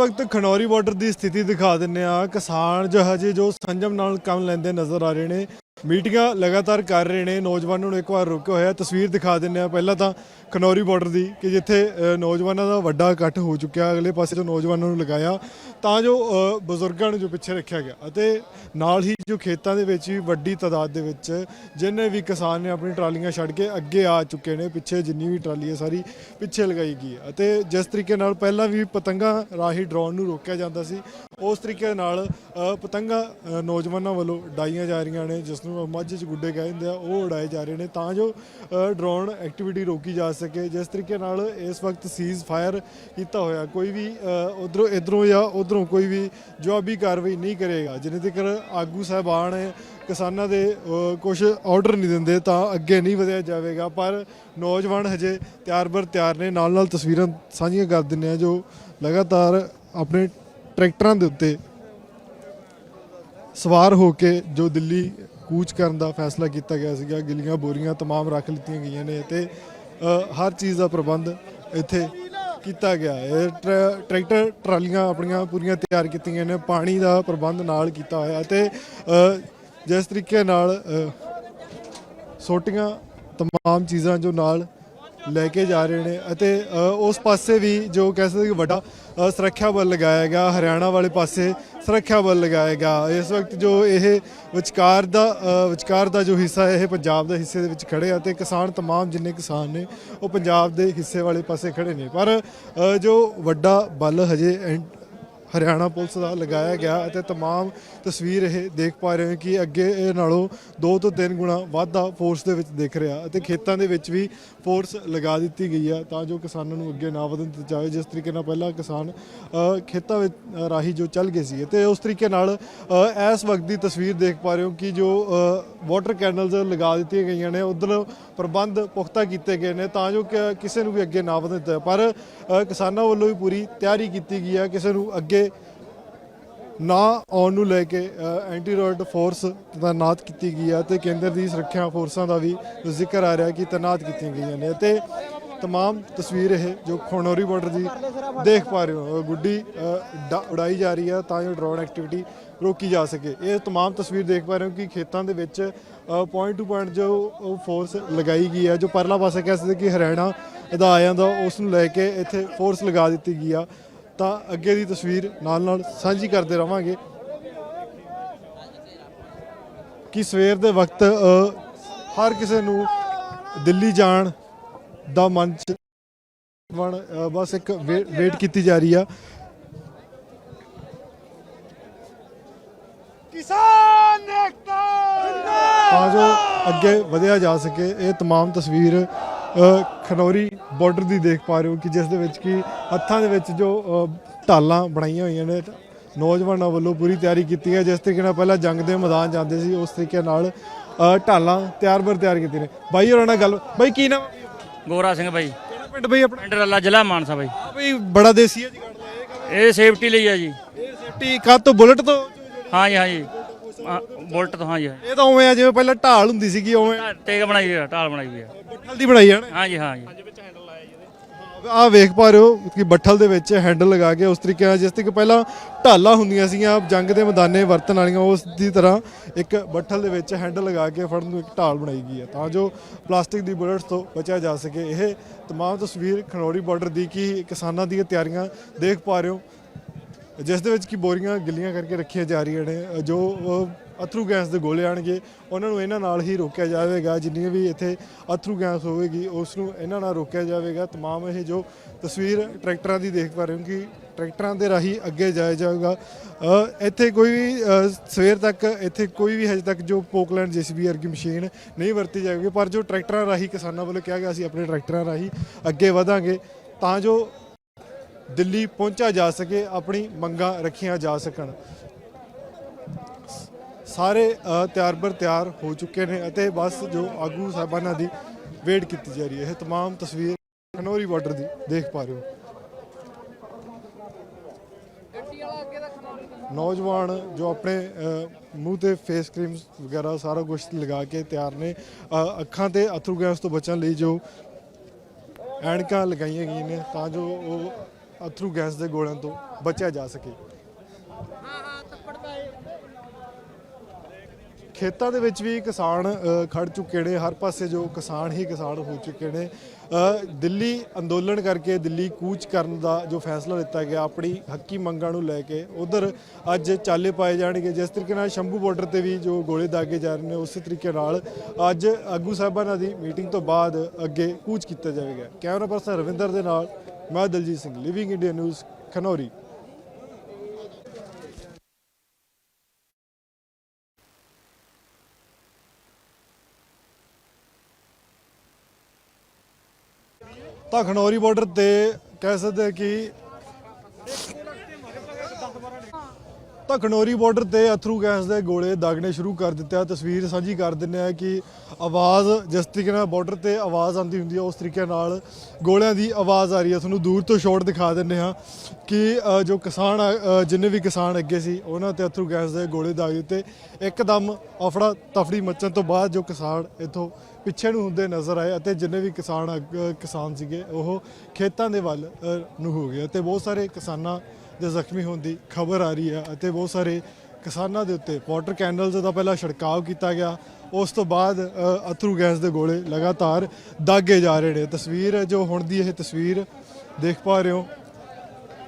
ਵਕਤ ਖਨੌਰੀ ਬਾਰਡਰ ਦੀ ਸਥਿਤੀ ਦਿਖਾ ਦਿੰਨੇ ਆ ਕਿਸਾਨ ਜੋ ਹਜੇ ਜੋ ਸੰਜਮ ਨਾਲ ਕੰਮ ਲੈਂਦੇ ਨਜ਼ਰ ਆ ਰਹੇ ਨੇ। ਮੀਟਿੰਗਾਂ ਲਗਾਤਾਰ ਕਰ ਰਹੇ ਨੇ। ਨੌਜਵਾਨਾਂ ਨੂੰ ਇੱਕ ਵਾਰ ਰੁਕਿਆ ਹੋਇਆ ਤਸਵੀਰ ਦਿਖਾ ਦਿੰਨੇ ਆ ਪਹਿਲਾਂ ਤਾਂ ਖਨੌਰੀ ਬਾਰਡਰ ਦੀ ਕਿ ਜਿੱਥੇ ਨੌਜਵਾਨਾਂ ਦਾ ਵੱਡਾ ਇਕੱਠ ਹੋ ਚੁੱਕਿਆ। ਅਗਲੇ ਪਾਸੇ ਤੋਂ ਨੌਜਵਾਨਾਂ ਨੂੰ ਲਗਾਇਆ, ਤਾਂ ਜੋ ਬਜ਼ੁਰਗਾਂ ਨੂੰ ਜੋ ਪਿੱਛੇ ਰੱਖਿਆ ਗਿਆ ਅਤੇ ਨਾਲ ਹੀ ਜੋ ਖੇਤਾਂ ਦੇ ਵਿੱਚ ਵੀ ਵੱਡੀ ਤਾਦਾਦ ਦੇ ਵਿੱਚ ਜਿੰਨੇ ਵੀ ਕਿਸਾਨ ਨੇ ਆਪਣੀ ਟਰਾਲੀਆਂ ਛੱਡ ਕੇ ਅੱਗੇ ਆ ਚੁੱਕੇ ਨੇ। ਪਿੱਛੇ ਜਿੰਨੀ ਵੀ ਟਰਾਲੀ ਹੈ ਸਾਰੀ ਪਿੱਛੇ ਲਗਾਈ ਗਈ ਅਤੇ ਜਿਸ ਤਰੀਕੇ ਨਾਲ ਪਹਿਲਾਂ ਵੀ ਪਤੰਗਾਂ ਰਾਹੀਂ ਡਰੋਨ ਨੂੰ ਰੋਕਿਆ ਜਾਂਦਾ ਸੀ ਉਸ ਤਰੀਕੇ ਨਾਲ ਅ, ਪਤੰਗਾਂ ਨੌਜਵਾਨਾਂ ਵੱਲੋਂ ਉਡਾਈਆਂ ਜਾ ਰਹੀਆਂ ਨੇ ਜਿਸ ਨੂੰ ਮੱਝ ਚ ਗੁੱਡੇ ਕਹਿੰਦੇ ਆ ਉਹ ਉਡਾਏ ਜਾ ਰਹੇ ਨੇ ਤਾਂ ਜੋ ਡਰੋਨ ਐਕਟੀਵਿਟੀ ਰੋਕੀ ਜਾ ਸਕੇ। ਜਿਸ ਤਰੀਕੇ ਨਾਲ ਇਸ ਵਕਤ ਸੀਜ਼ ਫਾਇਰ ਕੀਤਾ ਹੋਇਆ ਕੋਈ ਵੀ ਉਧਰੋਂ ਇਧਰੋਂ ਜਾਂ ਉਧਰੋਂ ਕੋਈ ਵੀ ਜਵਾਬੀ ਕਾਰਵਾਈ ਨਹੀਂ ਕਰੇਗਾ। ਜਿੰਨੇ ਤੱਕ ਆਗੂ ਸਾਹਿਬਾਨ ਕਿਸਾਨਾਂ ਦੇ ਕੁਝ ਆਰਡਰ ਨਹੀਂ ਦਿੰਦੇ ਤਾਂ ਅੱਗੇ ਨਹੀਂ ਵਧਿਆ ਜਾਵੇਗਾ। ਪਰ ਨੌਜਵਾਨ ਹਜੇ ਤਿਆਰ ਬਰ ਤਿਆਰ ਨੇ। ਨਾਲ ਨਾਲ ਤਸਵੀਰਾਂ ਸਾਂਝੀਆਂ ਕਰ ਦਿੰਨੇ ਆ ਜੋ ਲਗਾਤਾਰ ਆਪਣੇ ਟਰੈਕਟਰਾਂ ਦੇ ਉੱਤੇ ਸਵਾਰ ਹੋ ਕੇ ਜੋ ਦਿੱਲੀ ਕੂਚ ਕਰਨ ਦਾ ਫੈਸਲਾ ਕੀਤਾ ਗਿਆ ਸੀਗਾ ਗਿੱਲੀਆਂ ਬੋਰੀਆਂ तमाम ਰੱਖ ਲਿੱਤੀਆਂ ਗਈਆਂ ਨੇ ਤੇ ਅ, ਹਰ ਚੀਜ਼ ਦਾ ਪ੍ਰਬੰਧ ਇੱਥੇ ਕੀਤਾ ਗਿਆ ਹੈ ਇਹ ਟਰੈ- ਟਰੈਕਟਰ ਟਰਾਲੀਆਂ ਆਪਣੀਆਂ ਪੂਰੀਆਂ ਤਿਆਰ ਕੀਤੀਆਂ ਨੇ ਪਾਣੀ ਦਾ ਪ੍ਰਬੰਧ ਨਾਲ ਕੀਤਾ ਹੋਇਆ ਤੇ ਅ, ਜਿਸ ਤਰੀਕੇ ਨਾਲ ਅ, ਸੋਟੀਆਂ तमाम ਚੀਜ਼ਾਂ ਜੋ ਨਾਲ ਲੈ ਕੇ ਜਾ ਰਹੇ ਨੇ ਅਤੇ ਅ, ਉਸ ਪਾਸੇ ਵੀ ਜੋ ਕਹਿ ਸਕਦੇ ਕਿ ਵੱਡਾ ਅ, ਸੁਰੱਖਿਆ ਬਲ ਲਗਾਇਆ ਗਿਆ ਹਰਿਆਣਾ ਵਾਲੇ ਪਾਸੇ ਸੁਰੱਖਿਆ ਬਲ ਲਗਾਇਆ ਗਿਆ ਇਸ ਵਕਤ ਜੋ ਇਹ ਵਿਚਕਾਰ ਦਾ ਅ, ਵਿਚਕਾਰ ਦਾ ਜੋ ਹਿੱਸਾ ਹੈ ਇਹ ਪੰਜਾਬ ਦੇ ਹਿੱਸੇ ਦੇ ਵਿੱਚ ਖੜੇ ਆ ਤੇ ਕਿਸਾਨ तमाम ਜਿੰਨੇ ਕਿਸਾਨ ਨੇ ਉਹ ਪੰਜਾਬ ਦੇ ਹਿੱਸੇ ਵਾਲੇ ਪਾਸੇ ਖੜੇ ਨੇ ਪਰ ਅ, ਜੋ ਵੱਡਾ ਬਲ ਹਜੇ ਐਂ- ਹਰਿਆਣਾ ਪੁਲਿਸ ਦਾ ਲਗਾਇਆ ਗਿਆ ਅਤੇ तमाम ਤਸਵੀਰ ਇਹ ਦੇਖ ਪਾ ਰਹੇ ਹੋ ਕਿ ਅੱਗੇ ਇਹ ਨਾਲੋਂ 2 ਤੋਂ 3 ਗੁਣਾ ਵਾਧਾ ਫੋਰਸ ਦੇ ਵਿੱਚ ਦਿਖ ਰਿਹਾ ਅਤੇ ਖੇਤਾਂ ਦੇ ਵਿੱਚ ਵੀ ਫੋਰਸ ਲਗਾ ਦਿੱਤੀ ਗਈ ਹੈ ਤਾਂ ਜੋ ਕਿਸਾਨਾਂ ਨੂੰ ਅੱਗੇ ਨਾ ਵਧਣ ਦਿੱਤਾ ਜਾਵੇ ਜਿਸ ਤਰੀਕੇ ਨਾਲ ਪਹਿਲਾਂ ਕਿਸਾਨ ਅ, ਖੇਤਾਂ ਵਿੱਚ ਅ, ਰਾਹੀਂ ਜੋ ਚੱਲ ਗਏ ਸੀ ਤੇ ਉਸ ਤਰੀਕੇ ਨਾਲ ਅ, ਇਸ ਵਕਤ ਦੀ ਤਸਵੀਰ ਦੇਖ ਪਾ ਰਹੇ ਹੋ ਕਿ ਜੋ ਵਾਟਰ ਕੈਨਲਸ ਲਗਾ ਦਿੱਤੀਆਂ ਗਈਆਂ ਨੇ ਉਧਰ ਪ੍ਰਬੰਧ ਪੁਖਤਾ ਕੀਤੇ ਗਏ ਨੇ ਤਾਂ ਜੋ ਕਿ ਕਿਸੇ ਨੂੰ ਵੀ ਅੱਗੇ ਨਾ ਵਧਣ ਦਿੱਤਾ ਜਾਵੇ। ਪਰ ਅ, ਕਿਸਾਨਾਂ ਵੱਲੋਂ ਵੀ ਪੂਰੀ ਤਿਆਰੀ ਕੀਤੀ ਗਈ ਹੈ ਕਿਸੇ ਨੂੰ ਅੱਗੇ ਕੇ ਨਾ ਆਉਣ ਨੂੰ ਲੈ ਕੇ ਐਂਟੀ ਰੋਇਟ ਫੋਰਸ ਤਾਇਨਾਤ ਕੀਤੀ ਗਈ ਹੈ ਤੇ ਕੇਂਦਰ ਦੀ ਸੁਰੱਖਿਆ ਫੋਰਸਾਂ ਦਾ ਵੀ ਜ਼ਿਕਰ ਆ ਰਿਹਾ ਕਿ ਤਾਇਨਾਤ ਕੀਤੀਆਂ ਗਈਆਂ ਨੇ ਤੇ ਤਮਾਮ ਤਸਵੀਰ ਇਹ ਜੋ ਖਣੋਰੀ ਬਾਰਡਰ ਦੀ ਦੇਖ ਪਾ ਰਹੇ ਹੋ, ਗੁੱਡੀ ਉਡਾਈ ਜਾ ਰਹੀ ਹੈ ਤਾਂ ਜੋ ਡਰੋਨ ਐਕਟੀਵਿਟੀ ਰੋਕੀ ਜਾ ਸਕੇ। ਇਹ ਤਮਾਮ ਤਸਵੀਰ ਦੇਖ ਪਾ ਰਹੇ ਹੋ ਕਿ ਖੇਤਾਂ ਦੇ ਵਿੱਚ ਪੁਆਇੰਟ ਟੂ ਪੁਆਇੰਟ ਜੋ ਉਹ ਫੋਰਸ ਲਗਾਈ ਗਈ ਹੈ, ਜੋ ਪਰਲਾ ਪਾਸੇ ਕਹਿ ਸਕਦੇ ਕਿ ਹਰਿਆਣਾ ਦਾ ਆ ਜਾਂਦਾ ਉਸ ਨੂੰ ਲੈ ਕੇ ਇੱਥੇ ਫੋਰਸ ਲਗਾ ਦਿੱਤੀ ਗਈ ਆ। ਤਾਂ ਅੱਗੇ ਦੀ ਤਸਵੀਰ ਨਾਲ ਨਾਲ ਸਾਂਝੀ ਕਰਦੇ ਰਵਾਂਗੇ ਕਿ ਸਵੇਰ ਦੇ ਵਕਤ ਅ, ਹਰ ਕਿਸੇ ਨੂੰ ਦਿੱਲੀ ਜਾਣ ਦਾ ਮਨ ਚ ਬਣ ਅ, ਬਸ ਇੱਕ ਵੇਟ ਕੀਤੀ ਜਾ ਰਹੀ ਆ ਕਿਸਾਨ ਏਕਤਾ ਤਾਂ ਜੋ ਅੱਗੇ ਵਧਿਆ ਜਾ ਸਕੇ ਇਹ तमाम ਤਸਵੀਰ ਅ, ਖਨੌਰੀ ਬਾਰਡਰ ਦੀ ਦੇਖ ਪਾ ਰਹੇ ਹੋ ਕਿ ਜਿਸ ਦੇ ਵਿੱਚ ਕਿ ਹੱਥਾਂ ਦੇ ਵਿੱਚ ਜੋ ਢਾਲਾਂ ਬਣਾਈਆਂ ਹੋਈਆਂ ਨੇ ਨੌਜਵਾਨਾਂ ਵੱਲੋਂ ਪੂਰੀ ਤਿਆਰੀ ਕੀਤੀ ਹੈ। ਜਿਸ ਤਰੀਕੇ ਨਾਲ ਪਹਿਲਾਂ ਜੰਗ ਦੇ ਮੈਦਾਨ ਜਾਂਦੇ ਸੀ ਉਸ ਤਰੀਕੇ ਨਾਲ ਢਾਲਾਂ ਤਿਆਰ ਬਰ ਤਿਆਰ ਕੀਤੀ ਨੇ। ਬਾਈ ਹੋਰਾਂ ਨਾਲ ਗੱਲ ਬਾਈ ਕੀ ਨਾਮ ਗੋਰਾ ਸਿੰਘ ਬਾਈ। ਕਿਹੜਾ ਪਿੰਡ ਬਾਈ ਆਪਣਾ? ਪਿੰਡ ਰੱਲਾ ਜ਼ਿਲ੍ਹਾ ਮਾਨਸਾ ਬਾਈ। ਆ ਬਈ ਬੜਾ ਦੇਸੀ ਹੈ ਜੀ ਇਹ ਸੇਫਟੀ ਲਈ ਆ ਜੀ। ਇਹ ਸੇਫਟੀ ਕੱਤ ਤੋਂ ਬੁਲਟ ਤੋਂ? ਹਾਂ ਜੀ ਹਾਂ ਜੀ ਬੁਲਟ ਤੋਂ ਹਾਂ ਜੀ। ਇਹ ਤਾਂ ਉਵੇਂ ਆ ਜਿਵੇਂ ਪਹਿਲਾਂ ਢਾਲ ਹੁੰਦੀ ਸੀਗੀ ਉਵੇਂ ਟੇਕ ਬਣਾਈ ਆ ਢਾਲ ਬਣਾਈ ਹੋਈ ਆ। ਬੱਠਲ ਦੀ ਬਣਾਈ ਹੈ ਹਾਂ ਜੀ ਹਾਂ ਜੀ ਆ ਵੇਖ ਪਾ ਰਹੇ ਹੋ ਕਿ ਬੱਠਲ ਦੇ ਵਿੱਚ ਹੈਂਡਲ ਲਗਾ ਕੇ ਉਸ ਤਰੀਕੇ ਨਾਲ ਜਿਸ ਤਰੀਕੇ ਪਹਿਲਾਂ ਢਾਲਾਂ ਹੁੰਦੀਆਂ ਸੀਗੀਆਂ, ਜੰਗ ਦੇ ਮੈਦਾਨੇ ਵਰਤਣ ਵਾਲੀਆਂ, ਉਸ ਦੀ ਤਰ੍ਹਾਂ ਇੱਕ ਬੱਠਲ ਦੇ ਵਿੱਚ ਹੈਂਡਲ ਲਗਾ ਕੇ ਫੜਨ ਨੂੰ ਇੱਕ ਢਾਲ ਬਣਾਈ ਗਈ ਹੈ। ਤਾਂ ਜੋ ਪਲਾਸਟਿਕ ਦੀ ਬੁਲਟਸ ਤੋਂ ਬਚਿਆ ਜਾ ਸਕੇ। ਇਹ ਤਮਾਮ ਤਸਵੀਰ ਖਨੌਰੀ ਬਾਰਡਰ ਦੀ ਕਿ ਕਿਸਾਨਾਂ ਦੀਆਂ ਤਿਆਰੀਆਂ ਦੇਖ ਪਾ ਰਹੇ ਹੋ। ਜਿਸ ਦੇ ਵਿੱਚ ਕਿ ਬੋਰੀਆਂ ਗਿੱਲੀਆਂ ਕਰਕੇ ਰੱਖੀਆਂ ਜਾ ਰਹੀਆਂ ਨੇ, ਜੋ ਅਥਰੂ ਗੈਸ ਦੇ ਗੋਲੇ ਆਣਗੇ ਉਹਨਾਂ ਨੂੰ ਇਹਨਾਂ ਨਾਲ ਹੀ ਰੋਕਿਆ ਜਾਵੇਗਾ ਜਿੰਨੀਆਂ ਵੀ ਇੱਥੇ ਅਥਰੂ ਗੈਸ ਹੋਵੇਗੀ ਉਸ ਨੂੰ ਇਹਨਾਂ ਨਾਲ ਰੋਕਿਆ ਜਾਵੇਗਾ तमाम ਇਹ ਜੋ ਤਸਵੀਰ ਟਰੈਕਟਰਾਂ ਦੀ ਦੇਖ ਪਾ ਰਹੇ ਹੋ ਕਿ ਟਰੈਕਟਰਾਂ ਦੇ ਰਾਹੀਂ ਅੱਗੇ ਜਾਇਆ ਜਾਵੇਗਾ ਅ, ਇੱਥੇ ਕੋਈ ਵੀ ਅ, ਸਵੇਰ ਤੱਕ ਇੱਥੇ ਕੋਈ ਵੀ ਹਜੇ ਤੱਕ ਜੋ ਪੋਕਲੈਂਡ ਜੀਸੀਬੀ ਵਰਗੀ ਮਸ਼ੀਨ ਨਹੀਂ ਵਰਤੀ ਜਾਵੇਗੀ ਪਰ ਜੋ ਟਰੈਕਟਰਾਂ ਰਾਹੀਂ ਕਿਸਾਨਾਂ ਵੱਲੋਂ ਕਿਹਾ ਗਿਆ ਸੀ ਆਪਣੇ ਟਰੈਕਟਰਾਂ ਰਾਹੀਂ ਅੱਗੇ ਵਧਾਂਗੇ ਤਾਂ ਜੋ ਦਿੱਲੀ ਪਹੁੰਚਿਆ ਜਾ ਸਕੇ ਆਪਣੀ ਮੰਗਾਂ ਰੱਖੀਆਂ ਜਾ ਸਕਣ ਸਾਰੇ ਅ, ਤਿਆਰ ਬਰ ਤਿਆਰ ਹੋ ਚੁੱਕੇ ਨੇ ਅਤੇ ਬਸ ਜੋ ਆਗੂ ਸਾਹਿਬਾਨਾਂ ਦੀ ਵੇਟ ਕੀਤੀ ਜਾ ਰਹੀ ਹੈ ਇਹ तमाम ਤਸਵੀਰ ਖਨੌਰੀ ਬਾਰਡਰ ਦੀ ਦੇਖ ਪਾ ਰਹੇ ਹੋ ਨੌਜਵਾਨ ਜੋ ਆਪਣੇ ਅ, ਮੂੰਹ ਤੇ ਫੇਸ ਕਰੀਮਸ ਵਗੈਰਾ ਸਾਰਾ ਕੁਝ ਲਗਾ ਕੇ ਤਿਆਰ ਨੇ ਅ, ਅੱਖਾਂ ਤੇ ਅਥਰੂ ਗੈਸ ਤੋਂ ਬਚਣ ਲਈ ਜੋ ਐਨਕਾਂ ਲਗਾਈਆਂ ਗਈਆਂ ਨੇ ਤਾਂ ਜੋ ਉਹ ਅਥਰੂ ਗੈਸ ਦੇ ਗੋਲਿਆਂ ਤੋਂ ਬਚਿਆ ਜਾ ਸਕੇ ਖੇਤਾਂ ਦੇ ਵਿੱਚ ਵੀ ਕਿਸਾਨ ਅ, ਖੜ ਚੁੱਕੇ ਨੇ। ਹਰ ਪਾਸੇ ਜੋ ਕਿਸਾਨ ਹੀ ਕਿਸਾਨ ਹੋ ਚੁੱਕੇ ਨੇ। ਦਿੱਲੀ ਅੰਦੋਲਨ ਕਰਕੇ ਦਿੱਲੀ ਕੂਚ ਕਰਨ ਦਾ ਜੋ ਫੈਸਲਾ ਲਿੱਤਾ ਗਿਆ ਆਪਣੀ ਹੱਕੀ ਮੰਗਾਂ ਨੂੰ ਲੈ ਕੇ। ਉਧਰ ਅੱਜ ਚਾਲੇ ਪਾਏ ਜਾਣਗੇ। ਜਿਸ ਤਰੀਕੇ ਨਾਲ ਸ਼ੰਭੂ ਬਾਰਡਰ ਤੇ ਵੀ ਜੋ ਗੋਲੇ ਦਾਗੇ ਜਾ ਰਹੇ ਨੇ ਉਸੇ ਤਰੀਕੇ ਨਾਲ ਅੱਜ ਆਗੂ ਸਾਹਿਬਾਨਾਂ ਦੀ ਮੀਟਿੰਗ ਤੋਂ ਬਾਅਦ ਅੱਗੇ ਕੂਚ ਕੀਤਾ ਜਾਵੇਗਾ। ਕੈਮਰਾ ਪਰਸਨ ਰਵਿੰਦਰ ਦੇ ਨਾਲ ਮੈਂ Daljit Singh living India news Khanauri ਤਾਂ ਖਨੌਰੀ ਬਾਰਡਰ ਤੇ ਕਹਿ ਸਕਦੇ ਕਿ ਤਾਂ ਖਨੌਰੀ ਬਾਰਡਰ ਤੇ ਅਥਰੂ ਗੈਸ ਦੇ ਗੋਲੇ ਦਾਗਣੇ ਸ਼ੁਰੂ ਕਰ ਦਿੱਤੇ ਆ। ਤਸਵੀਰ ਸਾਂਝੀ ਕਰ ਦਿੰਨੇ ਆ ਕਿ ਆਵਾਜ਼ ਜਿਸ ਤਰੀਕੇ ਨਾਲ ਬਾਰਡਰ ਤੇ ਆਵਾਜ਼ ਆਉਂਦੀ ਹੁੰਦੀ ਹੈ ਉਸ ਤਰੀਕੇ ਨਾਲ ਗੋਲਿਆਂ ਦੀ ਆਵਾਜ਼ ਆ ਰਹੀ ਹੈ ਤੁਹਾਨੂੰ ਦੂਰ ਤੋਂ ਸ਼ਾਟ ਦਿਖਾ ਦਿੰਨੇ ਆ ਕਿ ਜੋ ਕਿਸਾਨ ਜਿੰਨੇ ਵੀ ਕਿਸਾਨ ਅੱਗੇ ਸੀ, ਉਹਨਾਂ ਤੇ ਅਥਰੂ ਗੈਸ ਦੇ ਗੋਲੇ ਦਾਗ ਦਿੱਤੇ। ਇੱਕਦਮ ਅਫੜਾ ਤਫੜੀ ਮੱਚਣ ਤੋਂ ਬਾਅਦ ਜੋ ਕਿਸਾਨ ਇੱਥੋਂ ਪਿੱਛੇ ਨੂੰ ਹੁੰਦੇ ਨਜ਼ਰ ਆਏ ਅਤੇ ਜਿੰਨੇ ਵੀ ਕਿਸਾਨ ਅੱਗ- ਕਿਸਾਨ ਸੀਗੇ, ਉਹ ਖੇਤਾਂ ਦੇ ਵੱਲ ਨੂੰ ਹੋ ਗਏ ਅਤੇ ਬਹੁਤ ਸਾਰੇ ਕਿਸਾਨਾਂ ਦੇ ਜ਼ਖਮੀ ਹੋਣ ਦੀ ਖਬਰ ਆ ਰਹੀ ਹੈ ਅਤੇ ਬਹੁਤ ਸਾਰੇ ਕਿਸਾਨਾਂ ਦੇ ਉੱਤੇ ਵਾਟਰ ਕੈਨਲਸ ਦਾ ਪਹਿਲਾਂ ਛਿੜਕਾਅ ਕੀਤਾ ਗਿਆ। ਉਸ ਤੋਂ ਬਾਅਦ ਅਥਰੂ ਗੈਸ ਦੇ ਗੋਲੇ ਲਗਾਤਾਰ ਦਾਗੇ ਜਾ ਰਹੇ ਨੇ। ਤਸਵੀਰ ਜੋ ਹੁਣ ਦੀ ਇਹ ਤਸਵੀਰ ਦੇਖ ਪਾ ਰਹੇ ਹੋ।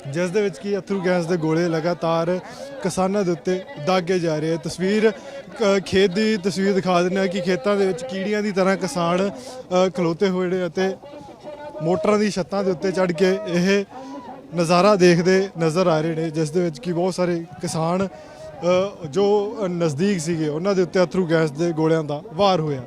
ਜਿਸ ਦੇ ਵਿੱਚ ਕੀ ਅਥਰੂ ਗੈਸ ਦੇ ਗੋਲੇ ਲਗਾਤਾਰ ਕਿਸਾਨਾਂ ਦੇ ਉੱਤੇ ਦਾਗੇ ਜਾ ਰਹੇ ਆ। ਤਸਵੀਰ ਖੇਤ ਦੀ ਤਸਵੀਰ ਦਿਖਾ ਦਿੰਦੇ ਆ ਕਿ ਖੇਤਾਂ ਦੇ ਵਿੱਚ ਕੀੜੀਆਂ ਦੀ ਤਰ੍ਹਾਂ ਕਿਸਾਨ ਖਲੋਤੇ ਹੋਏ ਨੇ ਅਤੇ ਮੋਟਰਾਂ ਦੀ ਛੱਤਾਂ ਦੇ ਉੱਤੇ ਚੜ ਕੇ ਇਹ ਨਜ਼ਾਰਾ ਦੇਖਦੇ ਨਜ਼ਰ ਆ ਰਹੇ ਨੇ, ਜਿਸ ਦੇ ਵਿੱਚ ਕੀ ਬਹੁਤ ਸਾਰੇ ਕਿਸਾਨ ਜੋ ਨਜ਼ਦੀਕ ਸੀਗੇ, ਉਹਨਾਂ ਦੇ ਉੱਤੇ ਅਥਰੂ ਗੈਸ ਦੇ ਗੋਲਿਆਂ ਦਾ ਵਾਰ ਹੋਇਆ।